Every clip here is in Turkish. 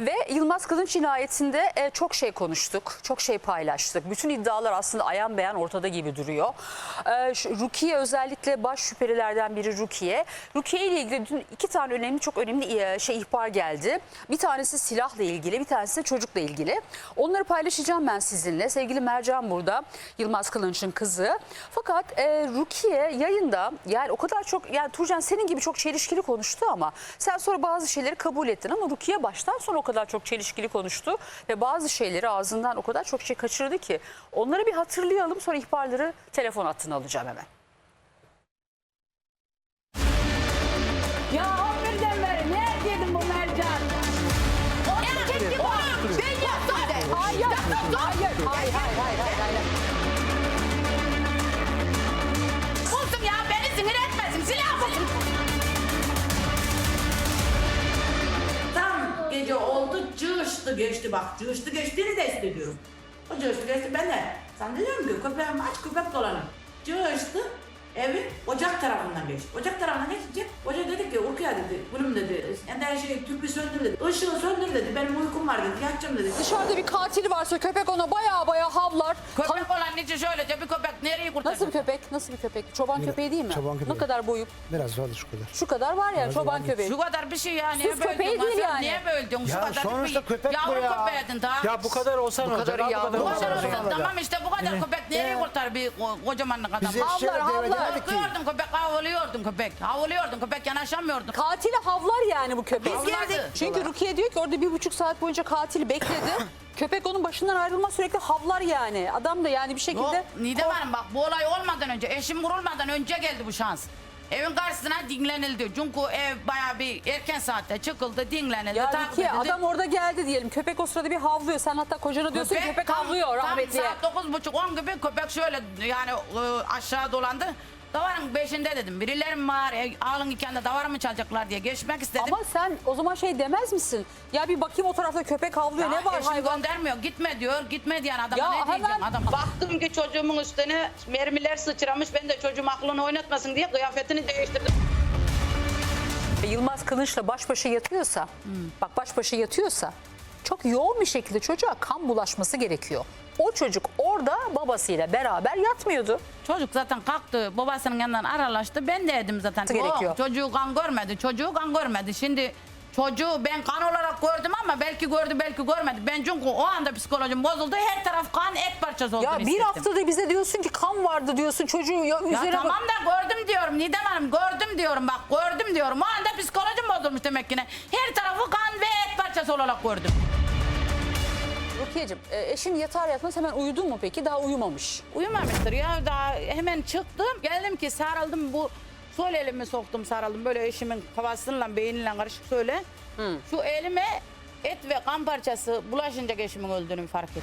Ve Yılmaz Kılınç cinayetinde e, çok şey konuştuk, çok şey paylaştık. Bütün iddialar aslında ayan beyan ortada gibi duruyor. E, Rukiye özellikle baş şüphelilerden biri Rukiye. Rukiye ile ilgili dün iki tane önemli çok önemli e, şey ihbar geldi. Bir tanesi silahla ilgili, bir tanesi de çocukla ilgili. Onları paylaşacağım ben sizinle. Sevgili Mercan burada, Yılmaz Kılınç'ın kızı. Fakat e, Rukiye yayında yani o kadar çok yani Turcan senin gibi çok çelişkili konuştu ama sen sonra bazı şeyleri kabul ettin ama Rukiye baştan sonra kadar çok çelişkili konuştu ve bazı şeyleri ağzından o kadar çok şey kaçırdı ki onları bir hatırlayalım sonra ihbarları telefon hattına alacağım hemen. Cığıştı geçti bak cığıştı geçtiğini de hissediyorum. O cığıştı geçti ben de sen diyorum ki köpeğim aç köpek dolanır. Cığıştı evin ocak tarafından geçti. Ocak tarafından geçince hoca dedi ki Urkuya dedi gülüm dedi sen her şeyi tüpü söndür dedi. Işığı söndür dedi benim uykum var dedi yatacağım dedi. Dışarıda bir katil varsa köpek ona baya baya havlar. Köpek olan niçin şöylece bir köpek nereye kurtarır? Nasıl bir köpek? Nasıl bir köpek? Çoban köpeği değil mi? çoban köpeği. Ne kadar boyu? Biraz vardı şu kadar. Şu kadar var ya Biraz çoban vardı. köpeği. Şu kadar bir şey ya. Süs Niye köpeği böldün? değil Hasan? yani. Niye böldün? Şu Ya kadar sonuçta bir köpek bu yavru ya. köpeğdin daha. Ya bu kadar olsan Bu olacak. kadar ha, yavru bu Bu kadar olacak. olsun tamam işte bu kadar köpek nereye kurtar bir ko- kocamanlık adam? Bize Havlar, havlar. Demedik ki. Korkuyordum köpek havlıyordum köpek. Havlıyordum köpek yanaşamıyordum. Katili havlar yani bu köpek. Biz geldik. Çünkü Rukiye diyor ki orada bir buçuk saat boyunca katili bekledi. köpek onun başından ayrılmaz sürekli havlar yani. Adam da yani bir Yok şekilde... Nidem Hanım bak bu olay olmadan önce eşim vurulmadan önce geldi bu şans. Evin karşısına dinlenildi. Çünkü ev bayağı bir erken saatte çıkıldı dinlenildi. Ya takip Rukiye edildi. adam orada geldi diyelim. Köpek o sırada bir havlıyor. Sen hatta kocana diyorsun köpek tam- havlıyor rahmetliye. Tam saat dokuz buçuk on gibi köpek şöyle yani e, aşağı dolandı. Davarın beşinde dedim. Birilerim var. E, alın iken de davar mı çalacaklar diye geçmek istedim. Ama sen o zaman şey demez misin? Ya bir bakayım o tarafta köpek havlıyor. Ne var eşim hayvan? göndermiyor. Gitme diyor. Gitme diyen adama Ya ne hemen diyeceğim adam. Baktım ki çocuğumun üstüne mermiler sıçramış. Ben de çocuğum aklını oynatmasın diye kıyafetini değiştirdim. Yılmaz Kılıç'la baş başa yatıyorsa, Hmm. bak baş başa yatıyorsa çok yoğun bir şekilde çocuğa kan bulaşması gerekiyor. O çocuk orada babasıyla beraber yatmıyordu. Çocuk zaten kalktı babasının yanından aralaştı. Ben de dedim zaten. Gerekiyor. O çocuğu kan görmedi. Çocuğu kan görmedi. Şimdi çocuğu ben kan olarak gördüm ama belki gördü belki görmedi. Ben çünkü o anda psikolojim bozuldu. Her taraf kan et parçası olduğunu Ya bir hissettim. haftada bize diyorsun ki kan vardı diyorsun çocuğu ya Ya üzerine bak- tamam da gördüm diyorum Nidem Hanım gördüm diyorum bak gördüm diyorum. O anda psikolojim bozulmuş demek ki. Her tarafı kan parçası olarak gördüm. Rukiye'cim e, eşin yatar yatmaz hemen uyudu mu peki? Daha uyumamış. Uyumamıştır ya daha hemen çıktım geldim ki sarıldım bu sol elimi soktum sarıldım böyle eşimin kafasıyla beyniyle karışık söyle. Şu elime et ve kan parçası bulaşınca eşimin öldüğünü fark ettim.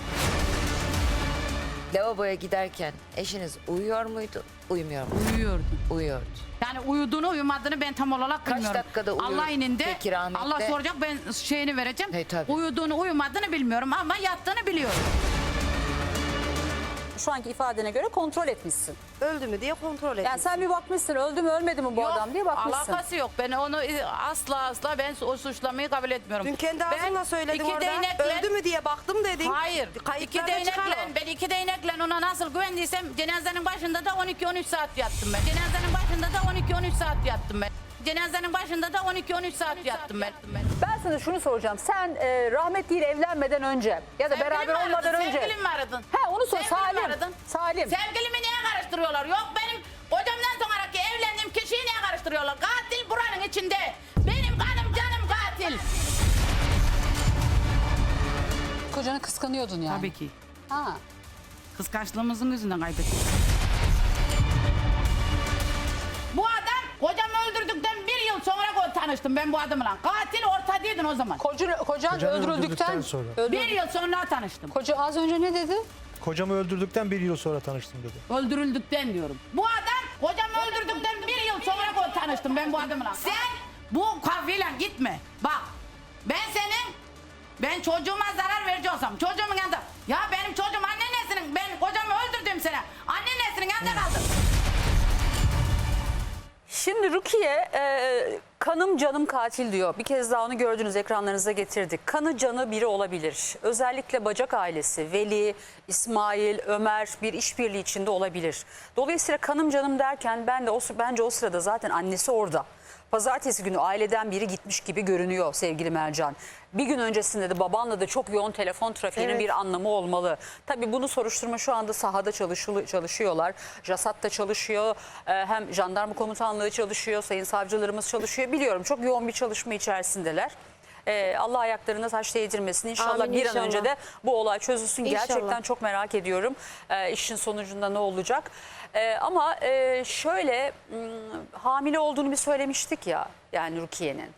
Lavaboya giderken eşiniz uyuyor muydu, uyumuyor muydu? Uyuyordu. Uyuyordu. Yani uyuduğunu uyumadığını ben tam olarak Kaç bilmiyorum. dakikada uyuyor Allah ininde peki rahmetli? Allah soracak ben şeyini vereceğim. He, tabii. Uyuduğunu uyumadığını bilmiyorum ama yattığını biliyorum. Şu anki ifadene göre kontrol etmişsin. öldü mü diye kontrol etmiş. Yani sen bir bakmışsın öldü mü ölmedi mi bu Yok, adam diye bakmışsın. Alakası yok. Ben onu asla asla ben o suçlamayı kabul etmiyorum. Dün kendi Ben ağzınla söyledin iki orada. değnekle- Öldü mü diye baktım dedin. Hayır. iki Kayıtlarda çıkar değnekle ben iki değnekle ona nasıl güvendiysem cenazenin başında da 12-13 saat yattım ben. Cenazenin başında da 12-13 saat yattım ben. Cenazenin başında da 12-13 saat yattım ben. Ben sana şunu soracağım. Sen e, rahmetliyle evlenmeden önce ya da beraber Sevgilim mi olmadan aradın? önce. Sevgilim mi aradın? He onu sor mi Salim. aradın? Salim. Sevgilimi niye karıştırıyorlar? Yok benim kocamdan sonraki evlendiğim kişiyi niye karıştırıyorlar? Katil buranın içinde. Benim kanım canım katil. Kocanı kıskanıyordun yani. Tabii ki. Ha. Kıskançlığımızın yüzünden kaybettik. Tanıştım ben bu adamla. Katil ortadaydın o zaman. Kocan, kocan Kocanı öldürüldükten, öldürdükten sonra. öldür- Bir yıl sonra tanıştım. Koca az önce ne dedi? Kocamı öldürdükten bir yıl sonra tanıştım dedi. Öldürüldükten diyorum. Bu adam kocamı öldürdükten bir yıl sonra ko- tanıştım ben bu adamla. Sen bu kafayla gitme. Bak ben senin ben çocuğuma zarar verici olsam çocuğumun yanında ya benim çocuğum anneannesinin ben kocamı öldürdüğüm sene anneannesinin yanında kaldı. Rukiye e, Kanım canım katil diyor. Bir kez daha onu gördünüz ekranlarınıza getirdik. Kanı canı biri olabilir. Özellikle bacak ailesi, Veli, İsmail, Ömer bir işbirliği içinde olabilir. Dolayısıyla kanım canım derken ben de o, bence o sırada zaten annesi orada. Pazartesi günü aileden biri gitmiş gibi görünüyor sevgili Mercan. Bir gün öncesinde de babanla da çok yoğun telefon trafiğinin Evet. bir anlamı olmalı. Tabii bunu soruşturma şu anda sahada çalışıyorlar. JASAT da çalışıyor. Ee, Hem jandarma komutanlığı çalışıyor. Sayın savcılarımız çalışıyor. Biliyorum çok yoğun bir çalışma içerisindeler. Ee, Allah ayaklarına taş değdirmesin. İnşallah Amin, bir an inşallah. önce de bu olay çözülsün. İnşallah. Gerçekten çok merak ediyorum e, işin sonucunda ne olacak. E, ama e, şöyle m, hamile olduğunu bir söylemiştik ya yani Rukiye'nin.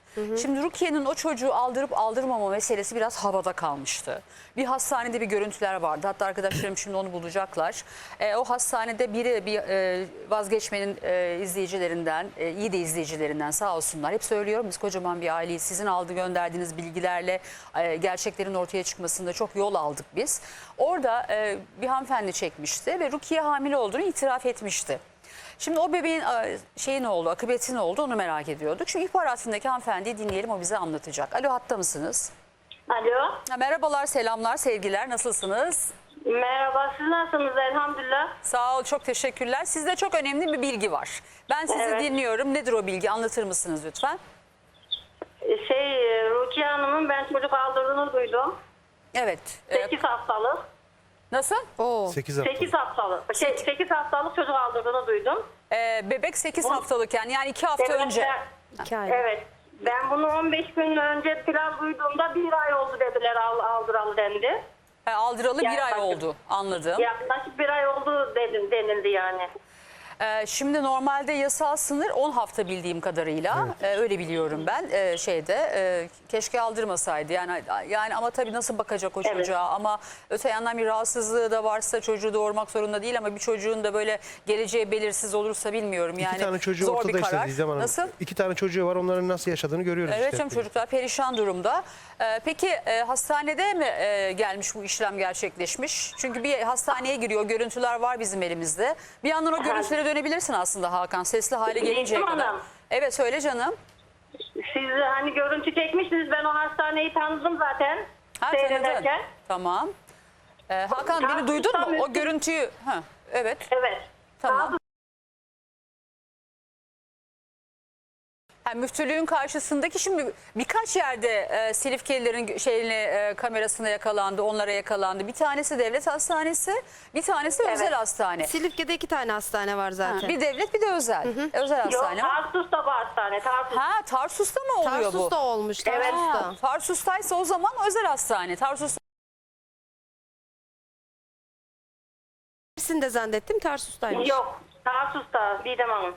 Şimdi Rukiye'nin o çocuğu aldırıp aldırmama meselesi biraz havada kalmıştı. Bir hastanede bir görüntüler vardı. Hatta arkadaşlarım şimdi onu bulacaklar. E, o hastanede biri bir e, vazgeçmenin e, izleyicilerinden, e, iyi de izleyicilerinden sağ olsunlar. Hep söylüyorum biz kocaman bir aileyiz. Sizin aldı gönderdiğiniz bilgilerle e, gerçeklerin ortaya çıkmasında çok yol aldık biz. Orada e, bir hanımefendi çekmişti ve Rukiye hamile olduğunu itiraf etmişti. Şimdi o bebeğin e, şeyi ne oldu, akıbeti ne oldu onu merak ediyorduk. Şu ihbar hattındaki hanımefendiyi dinleyelim o bize anlatacak. Alo hatta mısınız? Alo. Ha, merhabalar, selamlar, sevgiler. Nasılsınız? Merhaba. Siz nasılsınız? Elhamdülillah. Sağ ol, çok teşekkürler. Sizde çok önemli bir bilgi var. Ben sizi Evet. dinliyorum. Nedir o bilgi? Anlatır mısınız lütfen? Şey, e, Rukiye Hanım'ın ben çocuk aldırdığını duydum. Evet. e, 8 haftalık. Nasıl? Oo. 8 hafta. 8 haftalık. Şey, 8 haftalık çocuk aldırdığını duydum. E, bebek 8 haftalıkken yani 2 hafta Evet, önce. ben- İki ay. Evet. Ben bunu 15 gün önce plan duyduğumda bir ay oldu dediler al, aldıralı dendi. E, aldıralı bir ay Yaklaşık. oldu. Anladım. Yaklaşık bir ay oldu dedim, denildi yani. Ee, şimdi normalde yasal sınır 10 hafta bildiğim kadarıyla Ee, öyle biliyorum ben Ee, şeyde e, keşke aldırmasaydı yani yani ama tabii nasıl bakacak o Evet. çocuğa ama öte yandan bir rahatsızlığı da varsa çocuğu doğurmak zorunda değil ama bir çocuğun da böyle geleceği belirsiz olursa bilmiyorum yani İki tane çocuğu zor ortada bir işte karar. Hanım. Nasıl? İki tane çocuğu var onların nasıl yaşadığını görüyoruz Evet işte. canım çocuklar perişan durumda. Ee, peki e, hastanede mi e, gelmiş bu işlem gerçekleşmiş? Çünkü bir hastaneye giriyor görüntüler var bizim elimizde. Bir yandan o dönebilirsin aslında Hakan sesli hale gelinceye Didem kadar. Hanım. Evet söyle canım. Siz hani görüntü çekmiştiniz. Ben o hastaneyi tanıdım zaten. Ha tanıdın. seyrederken. Tamam. Ee, Hakan beni duydun mu? O görüntüyü. Ha, evet. Evet. Tamam. Ha, müftülüğün karşısındaki şimdi birkaç yerde e, Silifkelilerin şeyine e, kamerasına yakalandı, onlara yakalandı. Bir tanesi devlet hastanesi, bir tanesi özel hastane. Silifke'de iki tane hastane var Ha, zaten. bir devlet bir de özel. Özel Yok hastane var. Tarsus'ta bu hastane. Tarsus. Ha Tarsus'ta mı oluyor bu? Tarsus'ta olmuş. Tarsus'ta. Ha, Tarsus'taysa o zaman özel hastane. Tarsus Hepsini de zannettim Tarsus'taymış. Yok. Tarsus'ta Didem Hanım.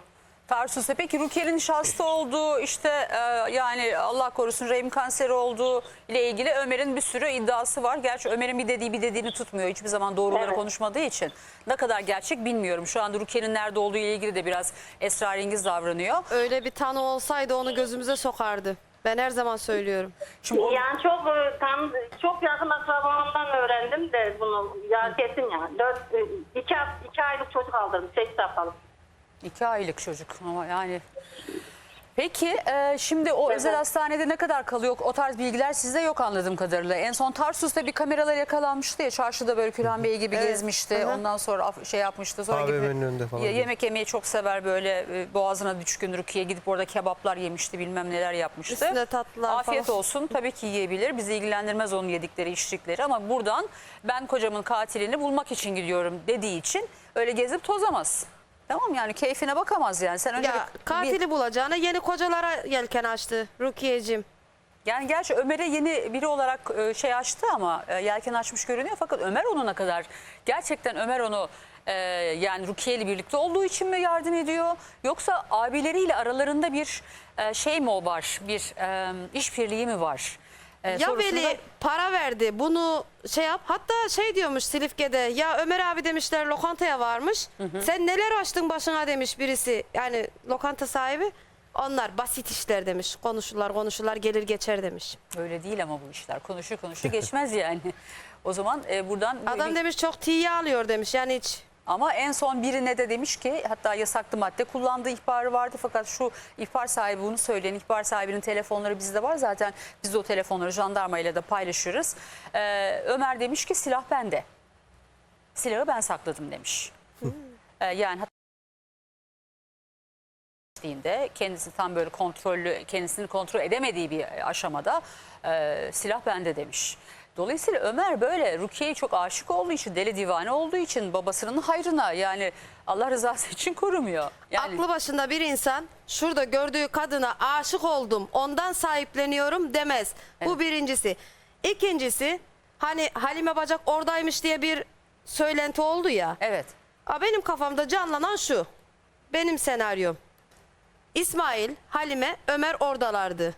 Tarsus'ta peki Rukiye'nin nişasta olduğu işte e, yani Allah korusun rahim kanseri olduğu ile ilgili Ömer'in bir sürü iddiası var. Gerçi Ömer'in bir dediği bir dediğini tutmuyor. Hiçbir zaman doğruları Evet. konuşmadığı için. Ne kadar gerçek bilmiyorum. Şu anda Rukiye'nin nerede olduğu ile ilgili de biraz esrarengiz davranıyor. Öyle bir tanı olsaydı onu gözümüze sokardı. Ben her zaman söylüyorum. Şimdi o- Yani çok e, tam çok yakın akrabamdan öğrendim de bunu ya kesin yani. Dört, e, iki, iki aylık çocuk aldırdım. Sekiz haftalık. İki aylık çocuk ama yani... Peki e, şimdi o özel hastanede ne kadar kalıyor? O tarz bilgiler sizde yok anladığım kadarıyla. En son Tarsus'ta bir kameralar yakalanmıştı ya çarşıda böyle Külhan Bey gibi gezmişti. Ondan sonra af- şey yapmıştı. Sonra gidip- önünde falan. Ye- yemek yemeyi çok sever böyle e, boğazına düşkün Rukiye gidip orada kebaplar yemişti bilmem neler yapmıştı. Üstüne tatlılar Afiyet falan. olsun tabii ki yiyebilir. Bizi ilgilendirmez onun yedikleri içtikleri ama buradan ben kocamın katilini bulmak için gidiyorum dediği için öyle gezip tozamaz. Tamam yani keyfine bakamaz yani. Sen önce Ya bir- katili bulacağına yeni kocalara yelken açtı Rukiye'cim. Yani gerçi Ömer'e yeni biri olarak e, şey açtı ama e, yelken açmış görünüyor. Fakat Ömer onuna kadar gerçekten Ömer onu e, yani Rukiye ile birlikte olduğu için mi yardım ediyor? Yoksa abileriyle aralarında bir e, şey mi o var? Bir e, işbirliği mi var? E, Ya sorusunu Veli para verdi bunu şey yap. Hatta şey diyormuş Silifke'de ya Ömer abi demişler lokantaya varmış. Sen neler açtın başına demiş birisi. Yani lokanta sahibi. Onlar basit işler demiş. Konuşurlar konuşurlar gelir geçer demiş. Öyle değil ama bu işler. Konuşur konuşur geçmez yani. O zaman e, buradan Adam demiş çok tiye alıyor demiş. Yani hiç Ama en son birine de demiş ki hatta yasaklı madde kullandığı ihbarı vardı fakat şu ihbar sahibi bunu söyleyen ihbar sahibinin telefonları bizde var zaten biz de o telefonları jandarmayla da paylaşıyoruz. Ee, Ömer demiş ki silah bende. Silahı ben sakladım demiş. Ee, yani ettiğinde kendisi tam böyle kontrollü kendisini kontrol edemediği bir aşamada e, silah bende demiş. Dolayısıyla Ömer böyle Rukiye'ye çok aşık olduğu için deli divane olduğu için babasının hayrına yani Allah rızası için korumuyor. Yani Aklı başında bir insan şurada gördüğü kadına aşık oldum ondan sahipleniyorum demez. Bu birincisi. İkincisi hani Halime Bacak oradaymış diye bir söylenti oldu ya. evet Aa, Benim kafamda canlanan şu. Benim senaryom. İsmail, Halime, Ömer oradalardı.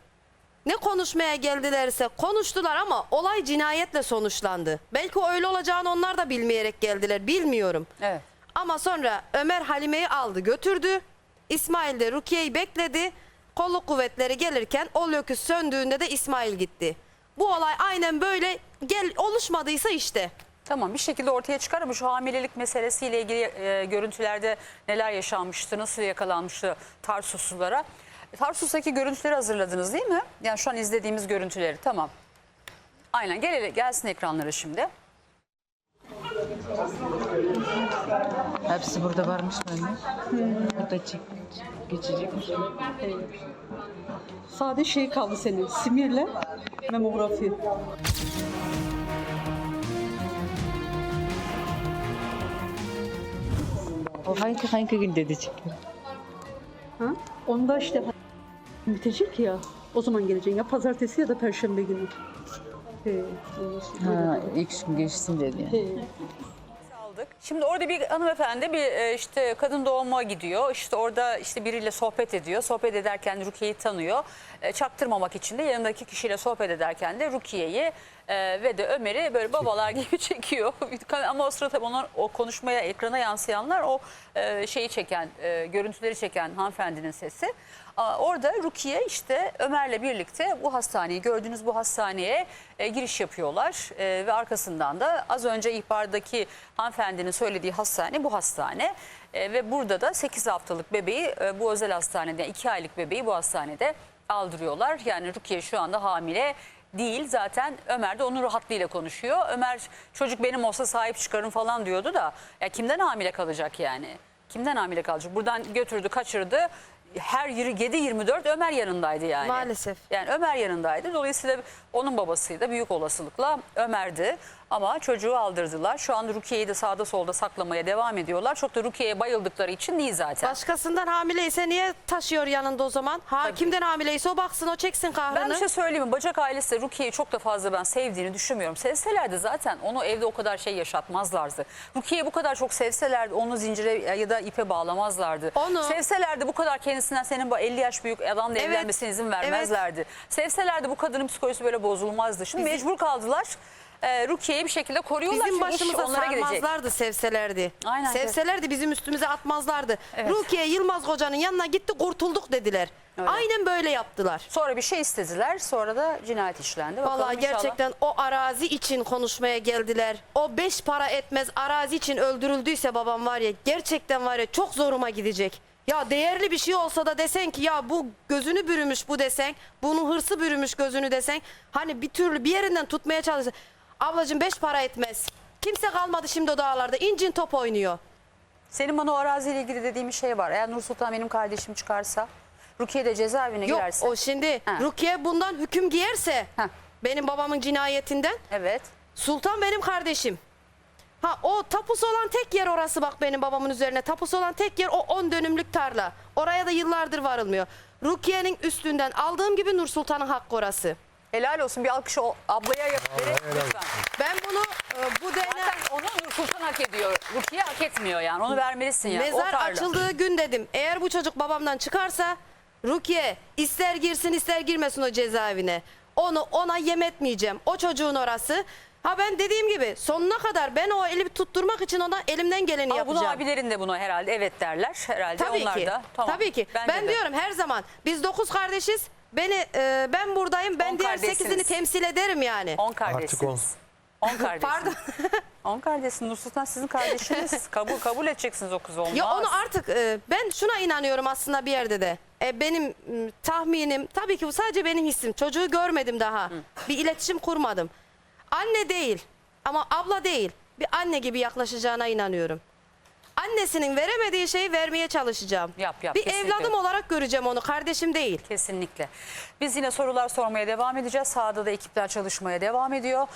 Ne konuşmaya geldilerse konuştular ama olay cinayetle sonuçlandı. Belki öyle olacağını onlar da bilmeyerek geldiler bilmiyorum. evet. Ama sonra Ömer Halime'yi aldı götürdü. İsmail de Rukiye'yi bekledi. Kolluk kuvvetleri gelirken o löküs söndüğünde de İsmail gitti. Bu olay aynen böyle gel oluşmadıysa işte. Tamam bir şekilde ortaya çıkar ama şu hamilelik meselesiyle ilgili e, görüntülerde neler yaşanmıştı, nasıl yakalanmıştı Tarsuslulara. Tarsus'taki görüntüleri hazırladınız değil mi? Yani şu an izlediğimiz görüntüleri tamam. Aynen gel, gelsin ekranlara şimdi. Hepsi burada varmış mı? Burada çek, geçecekmiş. Sadece şey kaldı senin. Simirle memografi. O hangi hangi gün dedi çıkıyor? Ha? Onda işte bitecek ya. O zaman geleceksin ya pazartesi ya da perşembe günü. He, Ha, ilk gün geçsin dedi. yani. He. aldık. Şimdi orada bir hanımefendi bir e, işte kadın doğuma gidiyor. İşte orada işte biriyle sohbet ediyor. Sohbet ederken Rukiye'yi tanıyor. E, çaktırmamak için de yanındaki kişiyle sohbet ederken de Rukiye'yi e, ve de Ömer'i böyle babalar gibi çekiyor. Ama o sırada tabii onlar o konuşmaya ekrana yansıyanlar o e, şeyi çeken e, görüntüleri çeken hanımefendinin sesi. Orada Rukiye işte Ömer'le birlikte bu hastaneyi gördüğünüz bu hastaneye e, giriş yapıyorlar E, ve arkasından da az önce ihbardaki hanımefendinin söylediği hastane bu hastane E, ve burada da 8 haftalık bebeği e, bu özel hastanede 2 aylık bebeği bu hastanede aldırıyorlar. Yani Rukiye şu anda hamile değil zaten Ömer de onun rahatlığıyla konuşuyor. Ömer çocuk benim olsa sahip çıkarım falan diyordu da ya kimden hamile kalacak yani? Kimden hamile kalacak? Buradan götürdü kaçırdı. Her 7-24 Ömer yanındaydı yani. Maalesef. Yani Ömer yanındaydı. Dolayısıyla onun babasıydı büyük olasılıkla Ömer'di. Ama çocuğu aldırdılar. Şu an Rukiye'yi de sağda solda saklamaya devam ediyorlar. Çok da Rukiye'ye bayıldıkları için değil zaten. Başkasından hamileyse niye taşıyor yanında o zaman? Ha, kimden hamileyse o baksın o çeksin kahrını. Ben bir şey söyleyeyim mi? Bacak ailesi de Rukiye'yi çok da fazla ben sevdiğini düşünmüyorum. Sevselerdi zaten onu evde o kadar şey yaşatmazlardı. Rukiye'yi bu kadar çok sevselerdi onu zincire ya da ipe bağlamazlardı. Onu- Sevselerdi bu kadar kendisinden senin bu 50 yaş büyük adamla Evet. evlenmesine izin vermezlerdi. Sevselerdi bu kadının psikolojisi böyle bozulmazdı. Şimdi mecbur kaldılar. E, Rukiye'yi bir şekilde koruyorlar. Bizim Çünkü iş başımıza onlara sarmazlardı sevselerdi. Aynen. Sevselerdi bizim üstümüze atmazlardı. Evet. Rukiye Yılmaz Hoca'nın yanına gitti kurtulduk dediler. Öyle. Aynen böyle yaptılar. Sonra bir şey istediler. Sonra da cinayet işlendi. Bakalım Vallahi inşallah. gerçekten o arazi için konuşmaya geldiler. O beş para etmez arazi için öldürüldüyse babam var ya gerçekten var ya çok zoruma gidecek. Ya değerli bir şey olsa da desen ki ya bu gözünü bürümüş bu desen, bunun hırsı bürümüş gözünü desen. Hani bir türlü bir yerinden tutmaya çalışsın. Ablacığım beş para etmez. Kimse kalmadı şimdi o dağlarda. İncin top oynuyor. Senin bana o araziyle ilgili dediğim bir şey var. Eğer Nur Sultan benim kardeşim çıkarsa, Rukiye de cezaevine Yok girerse. o şimdi Ha. Rukiye bundan hüküm giyerse Heh. benim babamın cinayetinden Evet. Sultan benim kardeşim. Ha o tapusu olan tek yer orası bak benim babamın üzerine. Tapusu olan tek yer o 10 dönümlük tarla. Oraya da yıllardır varılmıyor. Rukiye'nin üstünden aldığım gibi Nur Sultan'ın hakkı orası. Helal olsun bir alkış o ablaya yap. verin lütfen. Ben bunu e, bu DNA Zaten onu Nur Sultan hak ediyor. Rukiye hak etmiyor yani. Onu vermelisin yani. o mezar tarla. açıldığı gün dedim. Eğer bu çocuk babamdan çıkarsa Rukiye ister girsin ister girmesin o cezaevine. Onu ona yem etmeyeceğim. O çocuğun orası. Ha ben dediğim gibi sonuna kadar ben o eli tutturmak için ona elimden geleni Ama bunu yapacağım. abilerin de buna herhalde evet derler. Herhalde Tabii onlar ki. da. Tamam. Tabii ki. Bence ben de. diyorum her zaman biz dokuz kardeşiz. Beni e, ben buradayım. Ben On diğer kardeşsiniz. sekizini temsil ederim yani. 10 Artık on. kardeşsiniz. On kardeşsin. Pardon. On kardeşsin. Nur Sultan sizin kardeşiniz. kabul kabul edeceksiniz o kızı olmaz. Ya onu artık e, ben şuna inanıyorum aslında bir yerde de. E, benim m, tahminim tabii ki bu sadece benim hissim. Çocuğu görmedim daha. Bir iletişim kurmadım. Anne değil ama abla değil. Bir anne gibi yaklaşacağına inanıyorum. Annesinin veremediği şeyi vermeye çalışacağım. Yap, yap, bir kesinlikle. evladım olarak göreceğim onu. Kardeşim değil. Kesinlikle. Biz yine sorular sormaya devam edeceğiz. Sahada da ekipler çalışmaya devam ediyor.